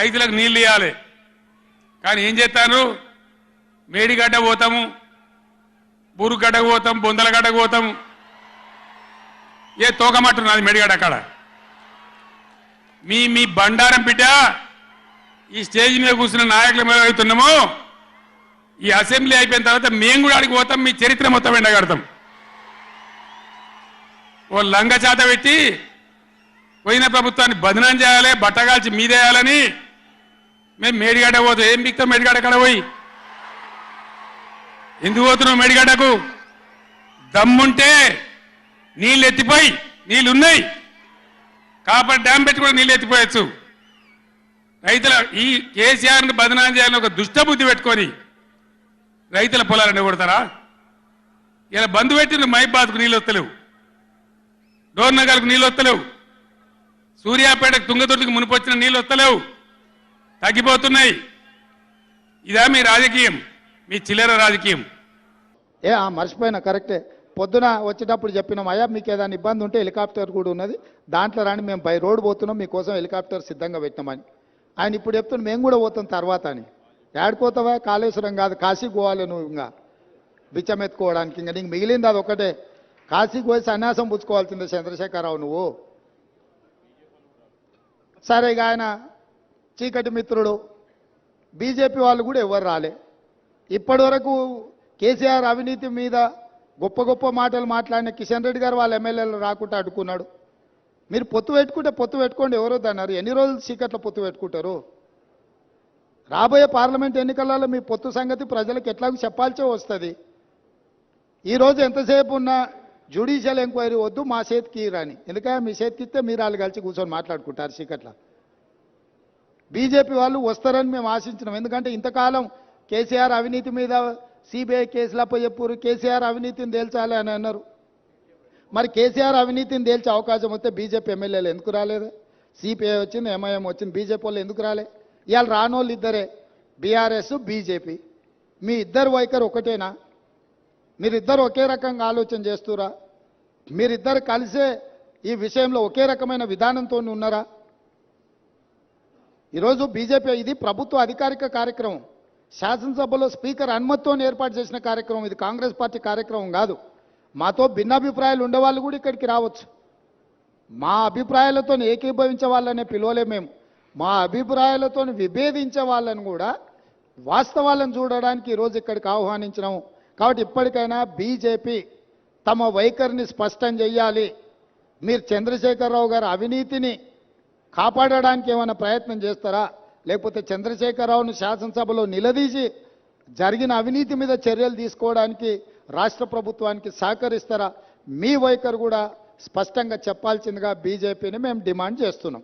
రైతులకు నీళ్ళు ఇవ్వాలి కానీ ఏం చేస్తాను మేడిగడ్డ పోతాము బూరుగడ్డకు పోతాం బొందలగడ్డకు పోతాం. ఏ తోకమట్టు నాది మేడిగడ్డ అక్కడ మీ మీ బండారం బిడ్డ ఈ స్టేజ్ మీద కూర్చున్న నాయకుల మీద అవుతున్నాము? ఈ అసెంబ్లీ అయిపోయిన తర్వాత మేము కూడా అడిగి పోతాం మీ చరిత్ర మొత్తం ఎండగడతాం. ఓ లంగ చేత పెట్టి పోయిన ప్రభుత్వాన్ని బదనం చేయాలి బట్టగాల్చి మీదేయాలని మేము మేడిగడ్డ పోతాం. ఏం బిక్తా మేడిగడ్డ కాడ పోయి? ఎందుకు పోతున్నావు మేడిగడ్డకు దమ్ముంటే నీళ్ళు ఎత్తిపోయి నీళ్ళు ఉన్నాయి కాబట్టి డ్యామ్ పెట్టి కూడా నీళ్ళు ఎత్తిపోయచ్చు. రైతుల ఈ కేసీఆర్ని బదనాం చేయాలని ఒక దుష్టబుద్ధి పెట్టుకొని రైతుల పొలాలను కొడతారా ఇలా బంధు పెట్టిన మైబాద్కు నీళ్ళు వస్తలేవు డోర్నగల్కు నీళ్ళు వస్తలేవు సూర్యాపేటకు తుంగతుర్తికి మునిపొచ్చిన నీళ్ళు వస్తలేవు తగ్గిపోతున్నాయి. ఇదా మీ రాజకీయం మీ చిల్లర రాజకీయం. ఏ ఆ, మర్చిపోయినా కరెక్టే. పొద్దున వచ్చేటప్పుడు చెప్పినాం అయ్యా మీకు ఏదైనా ఇబ్బంది ఉంటే హెలికాప్టర్ కూడా ఉన్నది. దాంట్లో రాని మేము బై రోడ్ పోతున్నాం మీకోసం హెలికాప్టర్ సిద్ధంగా పెట్టినామని ఆయన ఇప్పుడు చెప్తున్నాం మేము కూడా పోతాం తర్వాత అని. ఏడుకోతావా? కాళేశ్వరం కాదు కాశీకి పోవాలి నువ్వు ఇంకా. బిచ్చం ఎత్తుకోవడానికి ఇంకా. నీకు మిగిలింది అది ఒకటే. కాశీకి పోయి సన్యాసం పుచ్చుకోవాల్సిందే చంద్రశేఖరరావు నువ్వు. సరే ఇక ఆయన చీకటి మిత్రుడు. బీజేపీ వాళ్ళు కూడా ఎవరు రాలే. ఇప్పటి వరకు కేసీఆర్ అవినీతి మీద గొప్ప గొప్ప మాటలు మాట్లాడిన కిషన్ రెడ్డి గారు వాళ్ళ ఎమ్మెల్యేలు రాకుండా అడ్డుకున్నాడు. మీరు పొత్తు పెట్టుకుంటే పొత్తు పెట్టుకోండి ఎవరో అన్నారు. ఎన్ని రోజులు చీకట్లో పొత్తు పెట్టుకుంటారు? రాబోయే పార్లమెంట్ ఎన్నికలలో మీ పొత్తు సంగతి ప్రజలకు ఎట్లాగో చెప్పాల్సే వస్తుంది. ఈరోజు ఎంతసేపు ఉన్న జ్యుడిషియల్ ఎంక్వైరీ వద్దు మా చేతికి రాని. ఎందుకంటే మీ చేతికి ఇస్తే మీరు వాళ్ళు కలిసి కూర్చొని మాట్లాడుకుంటారు చీకట్లో. బీజేపీ వాళ్ళు వస్తారని మేము ఆశించినాం. ఎందుకంటే ఇంతకాలం కేసీఆర్ అవినీతి మీద సిబిఐ కేసులపై చెప్పురు కేసీఆర్ అవినీతిని తేల్చాలి అని అన్నారు. మరి కేసీఆర్ అవినీతిని తేల్చే అవకాశం వస్తే బీజేపీ ఎమ్మెల్యేలు ఎందుకు రాలేదు? సిపిఐ వచ్చింది ఎంఐఎం వచ్చింది బీజేపీ వాళ్ళు ఎందుకు రాలే? ఇవాళ రానోళ్ళు ఇద్దరే బీఆర్ఎస్ బీజేపీ. మీ ఇద్దరు వైఖరి ఒకటేనా? మీరిద్దరు ఒకే రకంగా ఆలోచన చేస్తురా? మీరిద్దరు కలిసే ఈ విషయంలో ఒకే రకమైన విధానంతో ఉన్నారా? ఈరోజు బీజేపీ ఇది ప్రభుత్వ అధికారిక కార్యక్రమం. శాసనసభలో స్పీకర్ అనుమతితో ఏర్పాటు చేసిన కార్యక్రమం. ఇది కాంగ్రెస్ పార్టీ కార్యక్రమం కాదు. మాతో భిన్నాభిప్రాయాలు ఉండేవాళ్ళు కూడా ఇక్కడికి రావచ్చు. మా అభిప్రాయాలతో ఏకీభవించే వాళ్ళనే పిలవలే మేము. మా అభిప్రాయాలతో విభేదించే వాళ్ళని కూడా వాస్తవాలను చూడడానికి ఈరోజు ఇక్కడికి ఆహ్వానించినాము. కాబట్టి ఇప్పటికైనా బీజేపీ తమ వైఖరిని స్పష్టం చేయాలి. మీరు చంద్రశేఖరరావు గారి అవినీతిని కాపాడడానికి ఏమైనా ప్రయత్నం చేస్తారా? లేకపోతే చంద్రశేఖరరావును శాసనసభలో నిలదీసి జరిగిన అవినీతి మీద చర్యలు తీసుకోవడానికి రాష్ట్ర ప్రభుత్వానికి సహకరిస్తారా? మీ వైఖరి కూడా స్పష్టంగా చెప్పాల్సిందిగా బీజేపీని మేము డిమాండ్ చేస్తున్నాం.